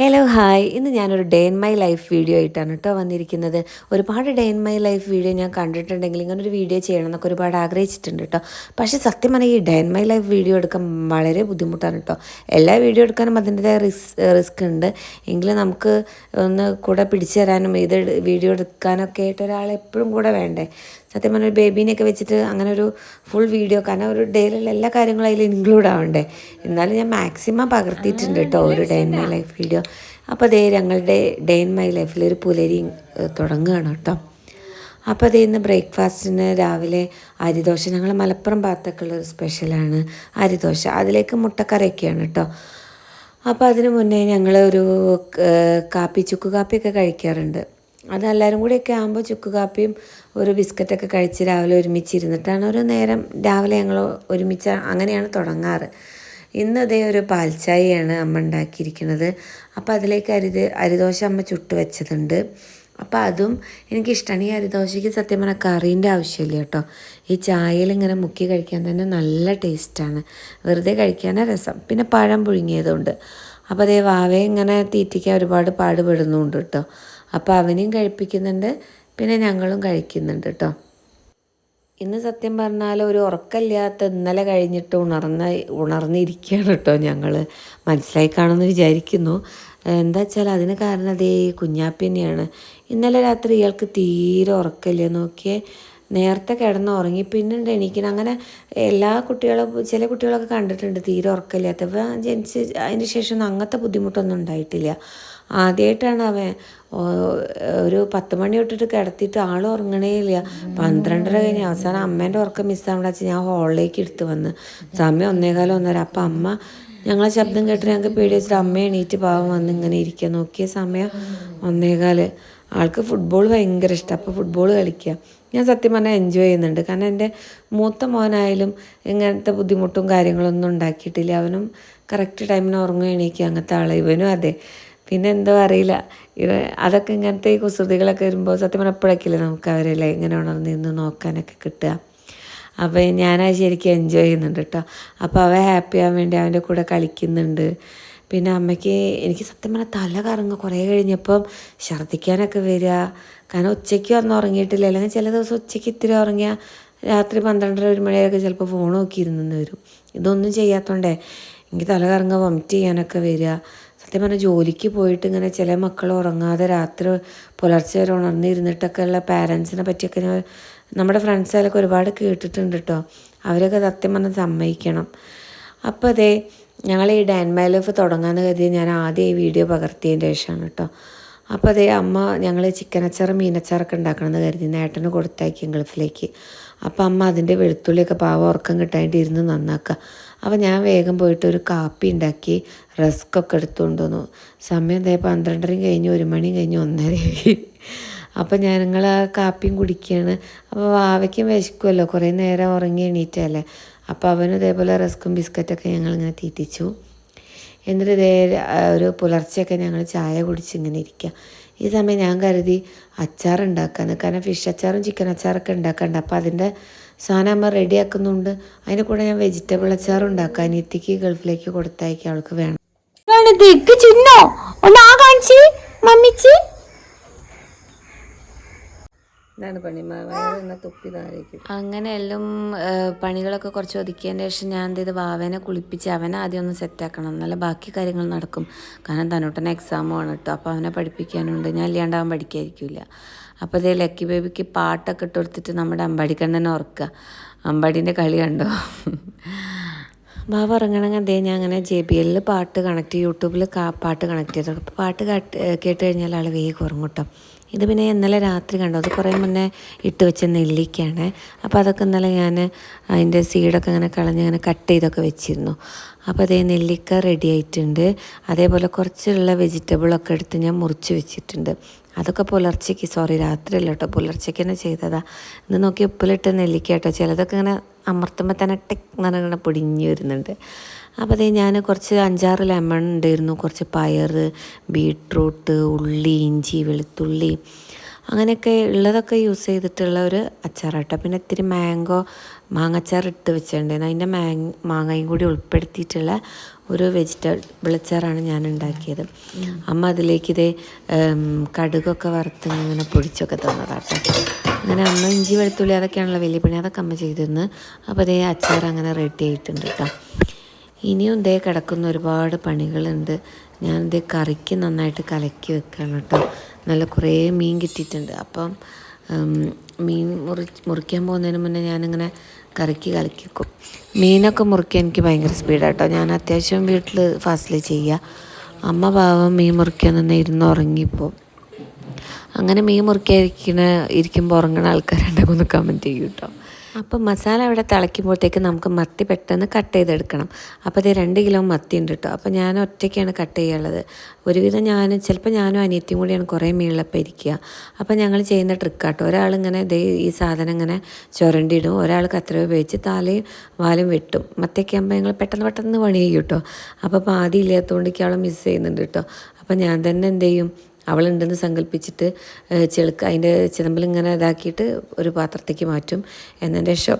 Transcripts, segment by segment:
Hello hi ഇന്ന് ഞാനൊരു day in my life video ആയിട്ടാണ് കേട്ടോ വന്നിരിക്കുന്നത്. ഒരുപാട് day in my life video ഞാൻ കണ്ടിട്ടുണ്ടെങ്കിൽ ഇങ്ങനെ ഒരു വീഡിയോ ചെയ്യണം എന്നൊക്കെ ഒരുപാട് ആഗ്രഹിച്ചിട്ടുണ്ട് കേട്ടോ പക്ഷേ സത്യം പറഞ്ഞാൽ ഈ day in my life video എടുക്കാൻ വളരെ ബുദ്ധിമുട്ടാണ് കേട്ടോ എല്ലാ വീഡിയോ എടുക്കാനും അതിന്റെതായ റിസ് റിസ്ക് ഉണ്ട്. എങ്കിലും നമുക്ക് ഒന്ന് കൂടെ പിടിച്ചു തരാനും ഇത് വീഡിയോ എടുക്കാനൊക്കെ ആയിട്ട് ഒരാൾ എപ്പോഴും കൂടെ വേണ്ടേ? സത്യം പറഞ്ഞാൽ ബേബീനെയൊക്കെ വെച്ചിട്ട് അങ്ങനെ ഒരു ഫുൾ വീഡിയോ കാരണം ഒരു ഡേയിലുള്ള എല്ലാ കാര്യങ്ങളും അതിൽ ഇൻക്ലൂഡ് ആവണ്ടേ? എന്നാലും ഞാൻ മാക്സിമം പകർത്തിയിട്ടുണ്ട് കേട്ടോ ഒരു day in my life video അപ്പോൾ അതേ ഞങ്ങളുടെ ഡേ ഇൻ മൈ ലൈഫിൽ ഒരു പുലരി തുടങ്ങുകയാണ് കേട്ടോ. അപ്പോൾ അതേ ഇന്ന് ബ്രേക്ക്ഫാസ്റ്റിന് രാവിലെ അരിദോശ ഞങ്ങൾ മലപ്പുറം ഭാഗത്തൊക്കെയുള്ള ഒരു സ്പെഷ്യലാണ് അരിദോശ. അതിലേക്ക് മുട്ടക്കറിയൊക്കെയാണ് കേട്ടോ. അപ്പോൾ അതിന് മുന്നേ ഞങ്ങൾ ഒരു കാപ്പി ചുക്ക് കാപ്പിയൊക്കെ കഴിക്കാറുണ്ട്. അത് എല്ലാവരും കൂടിയൊക്കെ ആകുമ്പോൾ ചുക്ക് കാപ്പിയും ഒരു ബിസ്ക്കറ്റൊക്കെ കഴിച്ച് രാവിലെ ഒരുമിച്ചിരുന്നിട്ടാണ് ഒരു നേരം രാവിലെ ഞങ്ങൾ ഒരുമിച്ച് അങ്ങനെയാണ് തുടങ്ങാറ്. ഇന്ന് അതേ ഒരു പാൽച്ചായയാണ് അമ്മ ഉണ്ടാക്കിയിരിക്കുന്നത്. അപ്പോൾ അതിലേക്ക് അരി അരിദോശ അമ്മ ചുട്ട് വെച്ചതുണ്ട്. അപ്പോൾ അതും എനിക്കിഷ്ടമാണ് ഈ അരിദോശയ്ക്ക് സത്യം പറഞ്ഞാൽ കറീന്റെ ആവശ്യമില്ല കേട്ടോ. ഈ ചായയിൽ ഇങ്ങനെ മുക്കി കഴിക്കാൻ തന്നെ നല്ല ടേസ്റ്റാണ്. വെറുതെ കഴിക്കാനാണ് രസം. പിന്നെ പഴം പുഴുങ്ങിയതുകൊണ്ട് അപ്പോൾ അതേ വാവേ ഇങ്ങനെ തീറ്റിക്കാൻ ഒരുപാട് പാടുപെടുന്നുണ്ട് കേട്ടോ. അപ്പോൾ അവനെയും കഴിപ്പിക്കുന്നുണ്ട് പിന്നെ ഞങ്ങളും കഴിക്കുന്നുണ്ട് കേട്ടോ ഇന്ന് സത്യം പറഞ്ഞാൽ ഒരു ഉറക്കമില്ലാത്ത ഇന്നലെ കഴിഞ്ഞിട്ട് ഉണർന്ന ഉണർന്നിരിക്കുകയാണ് കേട്ടോ ഞങ്ങൾ മനസ്സിലായി കാണുമെന്ന് വിചാരിക്കുന്നു. എന്താ വെച്ചാൽ അതിന് കാരണം അതേ കുഞ്ഞാപ്പി തന്നെയാണ്. ഇന്നലെ രാത്രി ഇയാൾക്ക് തീരെ ഉറക്കമില്ല. നോക്കിയേ നേരത്തെ കിടന്ന് ഉറങ്ങി. പിന്നെ എണീക്കണം? അങ്ങനെ എല്ലാ കുട്ടികളും ചില കുട്ടികളൊക്കെ കണ്ടിട്ടുണ്ട് തീരെ ഉറക്കമില്ലാത്ത ഇവ ജനിച്ച് അതിന് ശേഷം അങ്ങനത്തെ ബുദ്ധിമുട്ടൊന്നും ഉണ്ടായിട്ടില്ല. ആദ്യമായിട്ടാണ് അവൻ ഒരു പത്ത് മണി തൊട്ടിട്ട് കിടത്തിയിട്ട് ആൾ ഉറങ്ങണേ ഇല്ല പന്ത്രണ്ടര കഴിഞ്ഞ് അവസാനം അമ്മേന്റെ ഉറക്കം മിസ്സാവണ്ട വെച്ച് ഞാൻ ഹോളിലേക്ക് എടുത്ത് വന്ന്. സമയം ഒന്നേകാലം ഒന്നര. അപ്പം അമ്മ ഞങ്ങളെ ശബ്ദം കേട്ട് ഞങ്ങൾക്ക് പേടി വെച്ചിട്ട് അമ്മ എണീറ്റ് പാവം വന്ന് ഇങ്ങനെ ഇരിക്കുക നോക്കിയ സമയം ഒന്നേകാൽ. ആൾക്ക് ഫുട്ബോൾ ഭയങ്കര ഇഷ്ടം. അപ്പോൾ ഫുട്ബോൾ കളിക്കുക ഞാൻ സത്യം പറഞ്ഞാൽ എൻജോയ് ചെയ്യുന്നുണ്ട്. കാരണം എന്റെ മൂത്ത മോനായാലും ഇങ്ങനത്തെ ബുദ്ധിമുട്ടും കാര്യങ്ങളൊന്നും ഉണ്ടാക്കിയിട്ടില്ല. അവനും കറക്റ്റ് ടൈമിന് ഉറങ്ങുക എണീക്കുക അങ്ങനത്തെ ആൾ ഇവനും അതെ. പിന്നെ എന്തോ അറിയില്ല. ഇവ അതൊക്കെ ഇങ്ങനത്തെ ഈ കുസൃതികളൊക്കെ വരുമ്പോൾ സത്യം പറഞ്ഞാൽ എപ്പോഴൊക്കെയല്ലേ നമുക്ക് അവരല്ലേ ഇങ്ങനെ ഉണർന്നിരുന്ന് നോക്കാനൊക്കെ കിട്ടുക. അപ്പോൾ ഞാനത് ശരിക്കും എൻജോയ് ചെയ്യുന്നുണ്ട് കേട്ടോ അപ്പോൾ അവൻ ഹാപ്പി ആവാൻ വേണ്ടി അവന്റെ കൂടെ കളിക്കുന്നുണ്ട്. പിന്നെ അമ്മയ്ക്ക് എനിക്ക് സത്യം പറഞ്ഞാൽ തല കറങ്ങുക കുറേ കഴിഞ്ഞപ്പം ഛർദ്ദിക്കാനൊക്കെ വരിക. കാരണം ഉച്ചയ്ക്ക് വന്ന് ഉറങ്ങിയിട്ടില്ല. അല്ലെങ്കിൽ ചില ദിവസം ഉച്ചയ്ക്ക് ഇത്തിരി ഉറങ്ങിയാൽ രാത്രി പന്ത്രണ്ടര ഒരു മണിയൊക്കെ ചിലപ്പോൾ ഫോൺ നോക്കിയിരുന്നു വരും. ഇതൊന്നും ചെയ്യാത്തതുകൊണ്ടേ എനിക്ക് തല കറങ്ങുക വൊമിറ്റ് ചെയ്യാനൊക്കെ വരിക. സത്യം പറഞ്ഞാൽ ജോലിക്ക് പോയിട്ട് ഇങ്ങനെ ചില മക്കൾ ഉറങ്ങാതെ രാത്രി പുലർച്ചെ വരെ ഉണർന്നിരുന്നിട്ടൊക്കെ ഉള്ള പാരൻസിനെ പറ്റിയൊക്കെ ഞാൻ നമ്മുടെ ഫ്രണ്ട്സിലൊക്കെ ഒരുപാട് കേട്ടിട്ടുണ്ട് കേട്ടോ അവരൊക്കെ സത്യം പറഞ്ഞാൽ സമ്മതിക്കണം. അപ്പോൾ അതെ ഞങ്ങൾ ഈ ഡാൻ മൈ ലൈഫ് തുടങ്ങാമെന്ന് കരുതി ഞാൻ ആദ്യം ഈ വീഡിയോ പകർത്തിയതിന്റെ ശേഷമാണ് കേട്ടോ അപ്പോൾ അതേ അമ്മ ഞങ്ങൾ ചിക്കൻ അച്ചാറും മീനച്ചാറൊക്കെ ഉണ്ടാക്കണമെന്ന് കരുതി നേട്ടന് കൊടുത്തയക്കും ഗൾഫിലേക്ക്. അപ്പോൾ അമ്മ അതിന്റെ വെളുത്തുള്ളിയൊക്കെ പാവം ഉറക്കം കിട്ടാനായിട്ട് ഇരുന്ന് നന്നാക്കുക അപ്പോൾ ഞാൻ വേഗം പോയിട്ട് ഒരു കാപ്പി ഉണ്ടാക്കി റസ്ക്കൊക്കെ എടുത്തുകൊണ്ട് വന്നു. സമയം എന്താ പന്ത്രണ്ടരയും കഴിഞ്ഞ് ഒരു മണിയും കഴിഞ്ഞ് ഒന്നരയായി. അപ്പോൾ ഞാൻ നിങ്ങൾ ആ കാപ്പിയും കുടിക്കുകയാണ് അപ്പോൾ വാവയ്ക്കും വിശക്കുമല്ലോ കുറേ നേരം ഉറങ്ങി എണീറ്റല്ലേ. അപ്പോൾ അവനും ഇതേപോലെ റസ്ക്കും ബിസ്ക്കറ്റൊക്കെ ഞങ്ങളിങ്ങനെ തീറ്റിച്ചു. എന്നിട്ട് ഇതേ ഒരു പുലർച്ചെയൊക്കെ ഞങ്ങൾ ചായ കുടിച്ച് ഇങ്ങനെ ഇരിക്കുക ഈ സമയം ഞാൻ കരുതി അച്ചാർ ഉണ്ടാക്കാൻ കാരണം ഫിഷ് അച്ചാറും ചിക്കൻ അച്ചാറൊക്കെ ഉണ്ടാക്കാണ്ട്. അപ്പോൾ അതിന്റെ സാധനം അമ്മ റെഡി ആക്കുന്നുണ്ട് അതിന്റെ കൂടെ ഞാൻ വെജിറ്റബിൾ അച്ചാർ ഉണ്ടാക്കാം. അനിയത്തിക്ക് ഗൾഫിലേക്ക് കൊടുത്തയക്കാൻ അവൾക്ക് വേണം. ചിന്നോ? ഒന്ന് ആ കാണിച്ച്. മമ്മിച്ച്. പണി. അങ്ങനെ എല്ലാം പണികളൊക്കെ കുറച്ച് ഒതുക്കിയതിന് ശേഷം ഞാൻ ചെയ്ത്? വാവനെ കുളിപ്പിച്ച് അവനെ ആദ്യം ഒന്ന് സെറ്റാക്കണം എന്നാലേ ബാക്കി കാര്യങ്ങൾ നടക്കും. കാരണം തന്നോട്ടനെ എക്സാമാണ് കേട്ടോ അപ്പോൾ അവനെ പഠിപ്പിക്കാനുണ്ട്. ഞാൻ ഇല്ലാണ്ടാവാൻ പഠിക്കായിരിക്കില്ല അപ്പോൾ ഇതേ ലക്കി ബേബിക്ക് പാട്ടൊക്കെ ഇട്ട് കൊടുത്തിട്ട് നമ്മുടെ അമ്പാടിക്കണ്ണനെ ഓർക്കുക അമ്പാടീന്റെ കളി കണ്ടോ? ബാബ ഇറങ്ങണമെങ്കിൽ അതേ ഞാൻ അങ്ങനെ ജെ ബി എല്ലിൽ പാട്ട് കണക്ട് യൂട്യൂബിൽ പാട്ട് കണക്ട് ചെയ്തു. പാട്ട് കേട്ട് കഴിഞ്ഞാൽ ആൾ വേഗം ഉറങ്ങും കേട്ടോ ഇത് പിന്നെ ഇന്നലെ രാത്രി കണ്ടു. അത് കുറേ മുന്നേ ഇട്ട് വെച്ച നെല്ലിക്കയാണ്. അപ്പോൾ അതൊക്കെ ഇന്നലെ ഞാൻ അതിന്റെ സീഡൊക്കെ ഇങ്ങനെ കളഞ്ഞ് ഇങ്ങനെ കട്ട് ചെയ്തൊക്കെ വെച്ചിരുന്നു. അപ്പോൾ അതേ നെല്ലിക്ക റെഡി ആയിട്ടുണ്ട്. അതേപോലെ കുറച്ചുള്ള വെജിറ്റബിളൊക്കെ എടുത്ത് ഞാൻ മുറിച്ച് വെച്ചിട്ടുണ്ട്. അതൊക്കെ പുലർച്ചയ്ക്ക് സോറി രാത്രിയല്ല കേട്ടോ പുലർച്ചയ്ക്ക് തന്നെ ചെയ്തതാ. ഇന്ന് നോക്കി ഉപ്പിലിട്ട് നെല്ലിക്ക കേട്ടോ ചിലതൊക്കെ ഇങ്ങനെ അമർത്തുമ്പോൾ തന്നെ ടെക് ഇങ്ങനെ പൊടിഞ്ഞു വരുന്നുണ്ട്. അപ്പോൾ അതേ ഞാൻ കുറച്ച് അഞ്ചാറ് ലെമൺ ഉണ്ടായിരുന്നു. കുറച്ച് പയർ ബീട്രൂട്ട് ഉള്ളി ഇഞ്ചി വെളുത്തുള്ളി അങ്ങനെയൊക്കെ ഉള്ളതൊക്കെ യൂസ് ചെയ്തിട്ടുള്ള ഒരു അച്ചാറാട്ടോ പിന്നെ ഇത്തിരി മാംഗോ മാങ്ങച്ചാർ ഇട്ട് വെച്ചിട്ടുണ്ടായിരുന്നു. അതിന്റെ മാങ്ങ മാങ്ങയും കൂടി ഉൾപ്പെടുത്തിയിട്ടുള്ള ഒരു വെജിറ്റബിൾ അച്ചാറാണ് ഞാൻ ഉണ്ടാക്കിയത് അമ്മ അതിലേക്ക് ഇതേ കടുകൊക്കെ വറുത്ത് ഇങ്ങനെ പൊടിച്ചൊക്കെ തന്നതാട്ടോ. അങ്ങനെ അമ്മ ഇഞ്ചി വെളുത്തുള്ളി അതൊക്കെയാണല്ലോ വലിയ പണി. അതൊക്കെ അമ്മ ചെയ്തിരുന്നു. അപ്പോൾ അതേ അച്ചാർ അങ്ങനെ റെഡി ആയിട്ടുണ്ട് കേട്ടോ ഇനിയും ദേ കിടക്കുന്ന ഒരുപാട് പണികളുണ്ട്. ഞാൻ ഇതേ കറിക്ക് നന്നായിട്ട് കലക്കി വെക്കണം കേട്ടോ നല്ല കുറേ മീൻ കിട്ടിയിട്ടുണ്ട്. അപ്പം മീൻ മുറി മുറിക്കാൻ പോകുന്നതിന് മുന്നേ ഞാനിങ്ങനെ കറിക്ക് കലക്കി വെക്കും മീനൊക്കെ മുറിക്കാൻ എനിക്ക് ഭയങ്കര സ്പീഡാട്ടോ. ഞാൻ അത്യാവശ്യം വീട്ടിൽ ഫാസ്റ്റിൽ ചെയ്യുക. അമ്മ പാവം മീൻ മുറിക്കാൻ നിന്ന് ഇരുന്ന് ഉറങ്ങിപ്പോൾ അങ്ങനെ മീൻ മുറിക്കാതിരിക്കണ ഇരിക്കുമ്പോൾ ഉറങ്ങണ ആൾക്കാരുണ്ടെങ്കിൽ ഒന്ന് കമന്റ് ചെയ്യൂ കേട്ടോ അപ്പം മസാല അവിടെ തിളയ്ക്കുമ്പോഴത്തേക്ക് നമുക്ക് മത്തി പെട്ടെന്ന് കട്ട് ചെയ്തെടുക്കണം. അപ്പോൾ ഇത് രണ്ട് കിലോ മത്തി ഉണ്ട് കേട്ടോ അപ്പോൾ ഞാൻ ഒറ്റയ്ക്കാണ് കട്ട് ചെയ്യാനുള്ളത്. ഒരുവിധം ഞാൻ ചിലപ്പോൾ ഞാനും അനിയത്തിയും കൂടിയാണ് കുറേ മീളപ്പം ഇരിക്കുക. അപ്പോൾ ഞങ്ങൾ ചെയ്യുന്ന ട്രിക്കാട്ടോ ഒരാളിങ്ങനെ ദേ ഈ സാധനം ഇങ്ങനെ ചുരണ്ടിയിടും ഒരാൾ കത്ര ഉപയോഗിച്ച് തലയും വാലും വെട്ടും. മത്തിയൊക്കെ ആകുമ്പോൾ ഞങ്ങൾ പെട്ടെന്ന് പെട്ടെന്ന് പണി ചെയ്യും കേട്ടോ അപ്പോൾ പാതി ഇല്ലാത്തതുകൊണ്ട് അവളെ മിസ് ചെയ്യുന്നുണ്ട് കേട്ടോ അപ്പോൾ ഞാൻ തന്നെ എന്ത് ചെയ്യും? അവളുണ്ടെന്ന് സങ്കല്പിച്ചിട്ട് ചെളുക്ക അതിന്റെ ചിതമ്പലിങ്ങനെ ഇതാക്കിയിട്ട് ഒരു പാത്രത്തേക്ക് മാറ്റും. എന്നതിന്റെ ശേഷം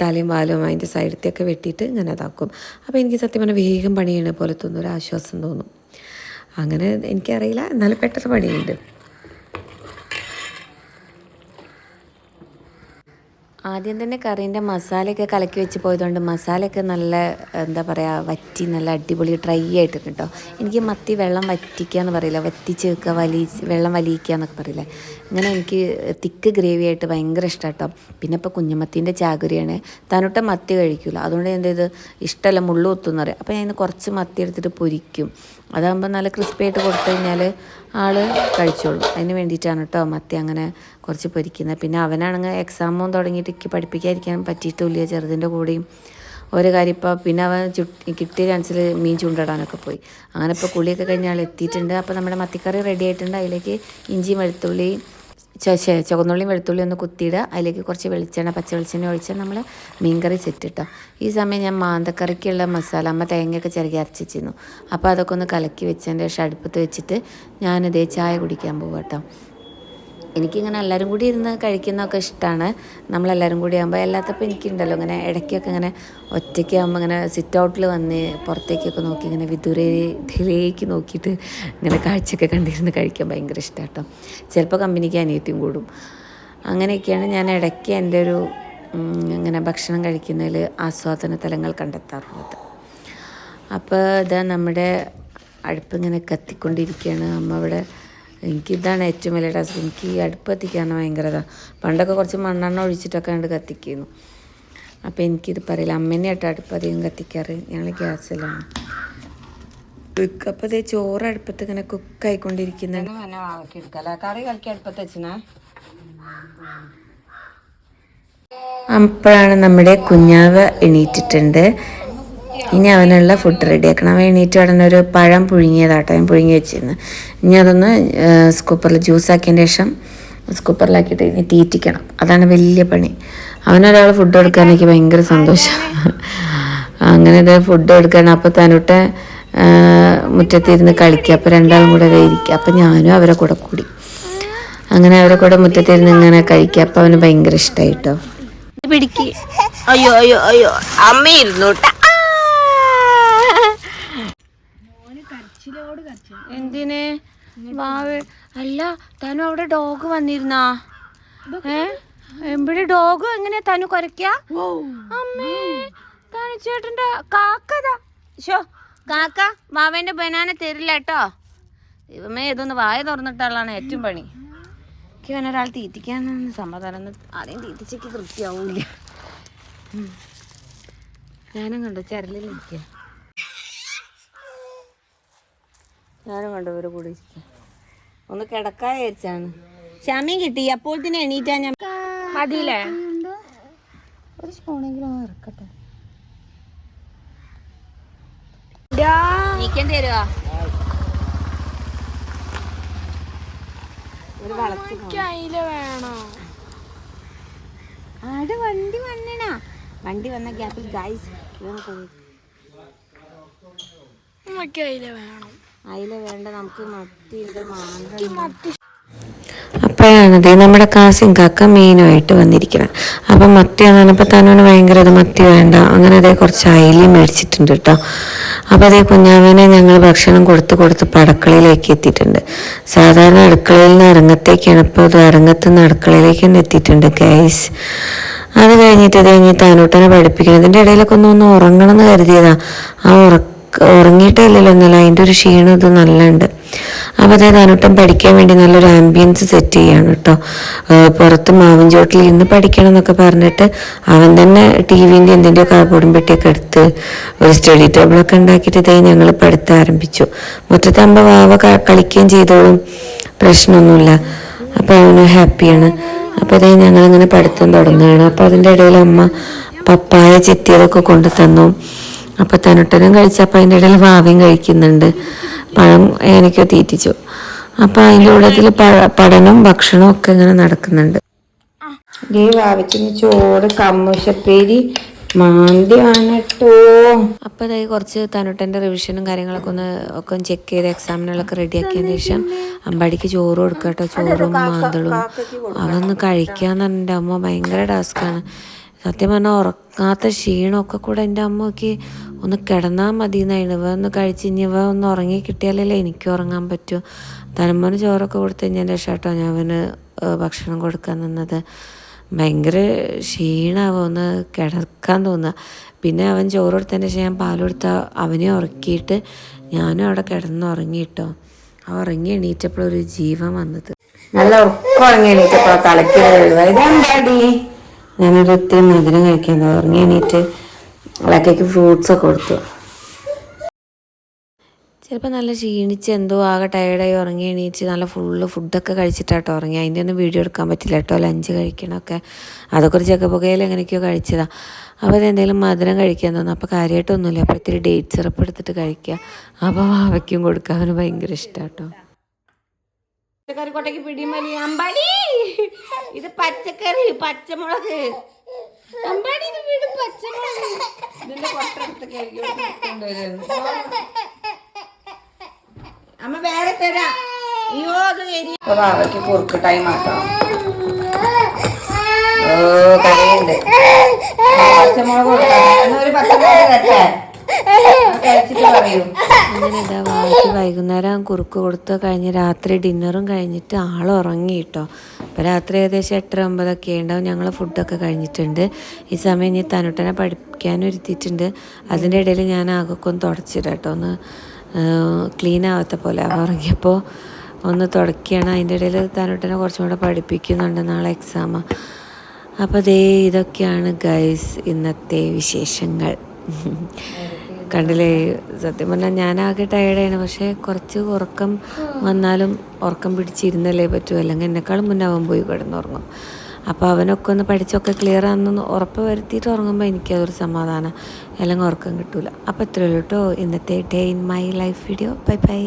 തലയും വാലും അതിന്റെ സൈഡത്തെയൊക്കെ വെട്ടിയിട്ട് ഇങ്ങനെ ഇതാക്കും. അപ്പോൾ എനിക്ക് സത്യം പറഞ്ഞാൽ വേഗം പണിയണ പോലെ തോന്നും ഒരു ആശ്വാസം തോന്നും. അങ്ങനെ എനിക്കറിയില്ല എന്നാലും പെട്ടെന്ന് പണിയുണ്ട് ആദ്യം തന്നെ കറീന്റെ മസാലയൊക്കെ കലക്കി വെച്ച് പോയതുകൊണ്ട് മസാലയൊക്കെ നല്ല എന്താ പറയുക വറ്റി നല്ല അടിപൊളി ഡ്രൈ ആയിട്ടുണ്ട് കേട്ടോ എനിക്ക് മത്തി വെള്ളം വറ്റിക്കുക എന്ന് പറയില്ല. വറ്റിച്ച് വെക്കുക വലി വെള്ളം വലിയിക്കുക എന്നൊക്കെ പറയില്ലേ? അങ്ങനെ എനിക്ക് തിക്ക് ഗ്രേവി ആയിട്ട് ഭയങ്കര ഇഷ്ടം കേട്ടോ പിന്നെ ഇപ്പോൾ കുഞ്ഞുമത്തീന്റെ ചാകുരിയാണ്. തനുട്ട മത്തി കഴിക്കില്ല അതുകൊണ്ട് എന്ത് ചെയ്ത്? ഇഷ്ടമല്ല മുള്ളു ഒത്തുന്നറിയാം അപ്പോൾ ഞാൻ കുറച്ച് മത്തി എടുത്തിട്ട് പൊരിക്കും. അതാകുമ്പോൾ നല്ല ക്രിസ്പി ആയിട്ട് കൊടുത്തു കഴിഞ്ഞാൽ ആൾ കഴിച്ചോളും. അതിന് വേണ്ടിയിട്ടാണ് കേട്ടോ മത്തി അങ്ങനെ കുറച്ച് പൊരിക്കുന്നത്. പിന്നെ അവനാണെങ്കിൽ എക്സാമും തുടങ്ങിയിട്ട് എനിക്ക് പഠിപ്പിക്കാതിരിക്കാൻ പറ്റിയിട്ടില്ല. ചെറുതിന്റെ കൂടെയും ഒരു കാര്യം ഇപ്പോൾ പിന്നെ അവൻ ചു കിട്ടിയ ചാൻസിൽ മീൻ ചൂണ്ടിടാനൊക്കെ പോയി. അങ്ങനെ ഇപ്പോൾ കുളിയൊക്കെ കഴിഞ്ഞാൽ എത്തിയിട്ടുണ്ട്. അപ്പോൾ നമ്മുടെ മത്തിക്കറി റെഡി ആയിട്ടുണ്ട്. അതിലേക്ക് ഇഞ്ചിയും വെളുത്തുള്ളിയും ചുവന്നുള്ളിയും വെളുത്തുള്ളി ഒന്ന് കുത്തിയിടുക. അതിലേക്ക് കുറച്ച് വെളിച്ചെണ്ണ പച്ച വെളിച്ചെണ്ണ ഒഴിച്ച് നമ്മൾ മീൻകറി സെറ്റിട്ടോ ഈ സമയം ഞാൻ മാന്തക്കറിക്കുള്ള മസാല അമ്മ തേങ്ങയൊക്കെ ചിരകി അരച്ചിരുന്നു അപ്പോൾ അതൊക്കെ ഒന്ന് കലക്കി വെച്ചതിന്റെ ശേഷം അടുപ്പത്ത് വെച്ചിട്ട് ഞാനിതേ ചായ കുടിക്കാൻ പോകും കേട്ടോ എനിക്കിങ്ങനെ എല്ലാവരും കൂടി ഇരുന്ന് കഴിക്കുന്നതൊക്കെ ഇഷ്ടമാണ് നമ്മളെല്ലാവരും കൂടി ആകുമ്പോൾ അല്ലാത്തപ്പോൾ എനിക്കുണ്ടല്ലോ ഇങ്ങനെ ഇടയ്ക്കൊക്കെ ഇങ്ങനെ ഒറ്റയ്ക്ക് ആകുമ്പോൾ ഇങ്ങനെ സിറ്റ് ഔട്ടിൽ വന്ന് പുറത്തേക്കൊക്കെ നോക്കി ഇങ്ങനെ വിദൂരയിലേക്ക് നോക്കിയിട്ട് ഇങ്ങനെ കാഴ്ചയൊക്കെ കണ്ടിരുന്ന് കഴിക്കാൻ ഭയങ്കര ഇഷ്ടമാണ് കേട്ടോ ചിലപ്പോൾ കമ്പനിക്ക് അനിയത്തിയും കൂടും. അങ്ങനെയൊക്കെയാണ് ഞാൻ ഇടയ്ക്ക് എന്റെ ഒരു ഇങ്ങനെ ഭക്ഷണം കഴിക്കുന്നതിൽ ആസ്വാദന തലങ്ങൾ കണ്ടെത്താറുള്ളത്. അപ്പോൾ ഇതാ നമ്മുടെ അടുപ്പ് ഇങ്ങനെ കത്തിക്കൊണ്ടിരിക്കുകയാണ് അമ്മ ഇവിടെ എനിക്കിതാണ് ഏറ്റവും വലിയ ടാസ്ക് എനിക്ക് ഈ അടുപ്പ് കത്തിക്കാൻ ഭയങ്കര ഇതാണ് പണ്ടൊക്കെ കുറച്ച് മണ്ണെണ്ണ ഒഴിച്ചിട്ടൊക്കെ കണ്ട് കത്തിക്കുന്നു. അപ്പോൾ എനിക്കിത് പറയില്ല. അമ്മേനെ ആയിട്ട് അടുപ്പ് അധികം കത്തിക്കാറ്. ഞങ്ങൾ ഗ്യാസിലാണ്. അപ്പോൾ ഇതേ ചോറ് അടുപ്പത്ത് ഇങ്ങനെ കുക്കായിക്കൊണ്ടിരിക്കുന്നുണ്ട് കറി കളിക്കാൻ അടുപ്പത്ത് അപ്പോഴാണ് നമ്മുടെ കുഞ്ഞാവ് എണീറ്റിട്ടുണ്ട്. ഇനി അവനുള്ള ഫുഡ് റെഡിയാക്കണം അവൻ എണീറ്റ് ഉടനെ ഒരു പഴം പുഴുങ്ങിയതാട്ടോ ഞാൻ പുഴുങ്ങി വെച്ചിരുന്നു. ഇനി അതൊന്ന് സ്കൂപ്പറിൽ ജ്യൂസാക്കിയതിന് ശേഷം സ്കൂപ്പറിലാക്കിയിട്ട് ഇനി തീറ്റിക്കണം. അതാണ് വലിയ പണി. അവനൊരാൾ ഫുഡ് കൊടുക്കാൻ എനിക്ക് ഭയങ്കര സന്തോഷം. അങ്ങനെ ഇത് ഫുഡ് കൊടുക്കണം അപ്പോൾ തനുട്ടെ മുറ്റത്തിരുന്ന് കളിക്കുക അപ്പോൾ രണ്ടാളും കൂടെ ഇരിക്കുക അപ്പോൾ ഞാനും അവരെ കൂടെ കൂടി. അങ്ങനെ അവരെ കൂടെ മുറ്റത്തിരുന്ന് ഇങ്ങനെ കഴിക്കുക അപ്പോൾ അവന് ഭയങ്കര ഇഷ്ടമായി കേട്ടോ പിടിക്ക്. അയ്യോ അയ്യോ അയ്യോ. അമ്മ ഇരുന്നോട്ട. എന്തിന്? വാവ്. അല്ല തനു അവിടെ ഡോഗ് വന്നിരുന്നാ? ഏ? എവിടെ ഡോഗ് എങ്ങനെയാ തനു കുരയ്ക്ക? അമ്മേ തനു കാക്കതാ ഷോ കാക്ക വാവേന്റെ ബനാന തരില്ല കേട്ടോ. ഇവമേ ഇതൊന്ന് വായ തുറന്നിട്ടാണ് ഏറ്റവും പണി. എനിക്ക് ഒരാൾ തീറ്റിക്കാനാണ് സമാധാനം. ആരെയും തീറ്റിച്ചേക്ക് തൃപ്തിയാവൂല ഉം. ഞാനും കണ്ടു ചരലിൽ ഇരിക്കുക ഞാനും കണ്ടു ഇവരെ കൂടി ഒന്ന് കിടക്കാൻ വിചാരിച്ചാണ്. ക്ഷമയും കിട്ടി അപ്പോൾ തന്നെ എണീറ്റാ ഞാൻ മതിയില്ലേ? ഒരു സ്പൂണെങ്കിലും ഇറക്കട്ടെ. നീക്കേണ്ടി വരുവാ ഒരു വളച്ചു വേണോ? ആടെ വണ്ടി വന്നണാ. വണ്ടി വന്ന ഗ്യാപ്പിൽ ഗൈസ് അയില വേണ്ട നമുക്ക് മത്തി മാന്ത അപ്പോഴാണത് നമ്മുടെ കാസിം കാക്ക മീനുമായിട്ട് വന്നിരിക്കണം. അപ്പം മത്തി പറഞ്ഞപ്പോൾ തന്നോട് ഭയങ്കര ഇത് മത്തി വേണ്ട. അങ്ങനെ അതേ കുറച്ച് അയിലി മേടിച്ചിട്ടുണ്ട് കേട്ടോ. അപ്പോൾ അതേ കുഞ്ഞാവനെ ഞങ്ങൾ ഭക്ഷണം കൊടുത്ത് കൊടുത്ത് പടക്കളയിലേക്ക് എത്തിയിട്ടുണ്ട്. സാധാരണ അടുക്കളയിൽ നിന്ന് ഇറങ്ങത്തേക്കാണ് ഇപ്പോൾ അത് ഇറങ്ങത്ത് നിന്ന് അടുക്കളയിലേക്ക് തന്നെ എത്തിയിട്ടുണ്ട് ഗൈസ് അത് കഴിഞ്ഞിട്ട് അത് കഴിഞ്ഞ് താനൂട്ടനെ പഠിപ്പിക്കണം. ഇതിന്റെ ഇടയിലൊക്കെ ഒന്ന് ഒന്ന് ഉറങ്ങണം എന്ന് കരുതിയതാ. ആ ഉറക്ക ഉറങ്ങിയിട്ടേ എന്നല്ല അതിന്റെ ഒരു ക്ഷീണം ഇത് നല്ലുണ്ട്. അപ്പോൾ അതായത് അനുട്ടം പഠിക്കാൻ വേണ്ടി നല്ലൊരു ആംബിയൻസ് സെറ്റ് ചെയ്യാണ് കേട്ടോ പുറത്ത് മാവിൻ ചോട്ടിൽ ഇന്ന് പഠിക്കണം എന്നൊക്കെ പറഞ്ഞിട്ട് അവൻ തന്നെ ടി വിന്റെ എന്തിന്റെയോ കാർബോർഡും പെട്ടിയൊക്കെ എടുത്ത് ഒരു സ്റ്റഡി ടേബിളൊക്കെ ഉണ്ടാക്കിയിട്ട് ഇതായി ഞങ്ങൾ പഠിത്തം ആരംഭിച്ചു. മുറ്റത്താകുമ്പോൾ വാവ കളിക്കുകയും ചെയ്തോളും. പ്രശ്നമൊന്നുമില്ല. അപ്പോൾ അവന് ഹാപ്പിയാണ് അപ്പോൾ ഇതായി ഞങ്ങളിങ്ങനെ പഠിത്തം തുടങ്ങുകയാണ്. അപ്പോൾ അതിന്റെ ഇടയിൽ അമ്മ പപ്പായ ചെത്തിയതൊക്കെ കൊണ്ടു തന്നു അപ്പോൾ തനുട്ടനും കഴിച്ചപ്പോൾ അതിന്റെ ഇടയിൽ വാവയും കഴിക്കുന്നുണ്ട്. പഴം ഏനക്കോ തീറ്റിച്ചു. അപ്പോൾ അതിന്റെ കൂടത്തിൽ പഠനവും ഭക്ഷണവും ഒക്കെ ഇങ്ങനെ നടക്കുന്നുണ്ട്. ദേ ചോറ് കമ്മൂശപ്പേരി മാന്തിയാണ് കേട്ടോ അപ്പോൾ അതായത് കുറച്ച് തനുട്ടന്റെ റിവിഷനും കാര്യങ്ങളൊക്കെ ഒന്ന് ഒക്കെ ഒന്ന് ചെക്ക് ചെയ്ത് എക്സാമിനുള്ളൊക്കെ റെഡിയാക്കിയതിന് ശേഷം അമ്പാടിക്ക് ചോറ് കൊടുക്കട്ടോ. ചോറും മാന്തളും അതൊന്ന് കഴിക്കാന്ന് എന്റെ അമ്മ ഭയങ്കര ടാസ്ക്കാണ് സത്യം പറഞ്ഞാൽ ഉറക്കാത്ത ക്ഷീണമൊക്കെ കൂടെ എന്റെ അമ്മയ്ക്ക് ഒന്ന് കിടന്നാൽ മതി എന്നായിരുന്നു ഇവ ഒന്ന് കഴിച്ച് ഇനി ഇവ ഒന്ന് ഉറങ്ങി കിട്ടിയാലല്ലേ എനിക്ക് ഉറങ്ങാൻ പറ്റൂ. തനമ്മന് ചോറൊക്കെ കൊടുത്ത് കഴിഞ്ഞാൽ കേട്ടോ ഞാൻ അവന് ഭക്ഷണം കൊടുക്കാൻ നിന്നത്. ഭയങ്കര ക്ഷീണമാവും ഒന്ന് കിടക്കാൻ തോന്നുക. പിന്നെ അവൻ ചോറ് കൊടുത്തതിന് ശേഷം ഞാൻ പാൽ കൊടുത്ത അവനെ ഉറക്കിയിട്ട് ഞാനും അവിടെ കിടന്ന് ഉറങ്ങിയിട്ടോ. അവ ഉറങ്ങി എണീറ്റപ്പോഴൊരു ജീവൻ വന്നത്. നല്ല ഉറക്കം ഉറങ്ങി എണീറ്റപ്പോൾ തലയ്ക്ക് ഇതെന്താടി? ഞാനൊരു ഒത്തിരി മധുരം കഴിക്കാൻ ഉറങ്ങി എണീറ്റ് ഇളക്കേക്ക് ഫ്രൂട്ട്സ് ഒക്കെ കൊടുത്തു. ചിലപ്പോൾ നല്ല ക്ഷീണിച്ച് എന്തോ ആകെ ടയർഡായി ഉറങ്ങി എണീച്ച് നല്ല ഫുള്ള് ഫുഡൊക്കെ കഴിച്ചിട്ടാട്ടോ ഉറങ്ങി. അതിന്റെ ഒന്നും വീഡിയോ എടുക്കാൻ പറ്റില്ല കേട്ടോ. ലഞ്ച് കഴിക്കണമൊക്കെ അതൊക്കെ ഒരു ചെക്കപ്പുകയിൽ എങ്ങനെയൊക്കെയോ കഴിച്ചതാണ് അപ്പോൾ അത് എന്തെങ്കിലും മധുരം കഴിക്കാൻ തോന്നുന്നു അപ്പോൾ കാര്യമായിട്ടൊന്നുമില്ല അപ്പോൾ ഇത്തിരി ഡേറ്റ് സിറപ്പ് എടുത്തിട്ട് കഴിക്കുക അപ്പോൾ വാവയ്ക്കും കൊടുക്കാൻ അവന് ഭയങ്കര ഇഷ്ടമാട്ടോ പച്ചക്കറി കൊട്ടയ്ക്ക് പിടിമലി. അമ്പാടി! ഇത് പച്ചക്കറി പച്ചമുളക്. അമ്പാടി ഇത് വീട് പച്ചമുളക്. ഇതിന്റെ കൊണ്ടുവരുന്നത്. അമ്മ വേറെ തരാ. അയ്യോ അത് എരി അപ്പോൾ വാവയ്ക്ക് കുറുക്ക് ടൈം ആക്കാം ഓ കറിയുണ്ട് പച്ചമുളക് കൊടുക്കാം. ഒരു പച്ചമുളക് പറയൂ അങ്ങനെ ഇതാ വൈകുന്നേരം കുറുക്ക് കൊടുത്ത് കഴിഞ്ഞ് രാത്രി ഡിന്നറും കഴിഞ്ഞിട്ട് ആൾ ഉറങ്ങി കേട്ടോ അപ്പോൾ രാത്രി ഏകദേശം എട്ടര ഒമ്പതൊക്കെ ഉണ്ടാവും ഞങ്ങൾ ഫുഡൊക്കെ കഴിഞ്ഞിട്ടുണ്ട്. ഈ സമയം ഇനി തനുട്ടനെ പഠിപ്പിക്കാനും ഇരുത്തിയിട്ടുണ്ട് അതിന്റെ ഇടയിൽ ഞാൻ ആകൊക്കെ ഒന്ന് തുടച്ചിടാം ഒന്ന് ക്ലീൻ ആവാത്ത പോലെ ഉറങ്ങിയപ്പോൾ ഒന്ന് തുടക്കുകയാണ് അതിന്റെ ഇടയിൽ തനുട്ടനെ കുറച്ചും കൂടെ പഠിപ്പിക്കുന്നുണ്ട് നാളെ എക്സാമ് അപ്പോൾ ദേ ഇതൊക്കെയാണ് ഗൈസ് ഇന്നത്തെ വിശേഷങ്ങൾ. കണ്ടില്ലേ? സത്യം പറഞ്ഞാൽ ഞാനാകെ ടയേർഡാണ് പക്ഷേ കുറച്ച് ഉറക്കം വന്നാലും ഉറക്കം പിടിച്ചിരുന്നല്ലേ പറ്റൂ. അല്ലെങ്കിൽ എന്നെക്കാളും മുന്നേ അവൻ പോയി കിടന്നുറങ്ങും. അപ്പോൾ അവനൊക്കെ ഒന്ന് പഠിച്ചൊക്കെ ക്ലിയർ ആണെന്ന് ഉറപ്പ് വരുത്തിയിട്ട് ഉറങ്ങുമ്പോൾ എനിക്കതൊരു സമാധാനം. അല്ലെങ്കിൽ ഉറക്കം കിട്ടില്ല അപ്പോൾ ഇത്രയുള്ളൂ കേട്ടോ ഇന്നത്തെ day in my life video bye bye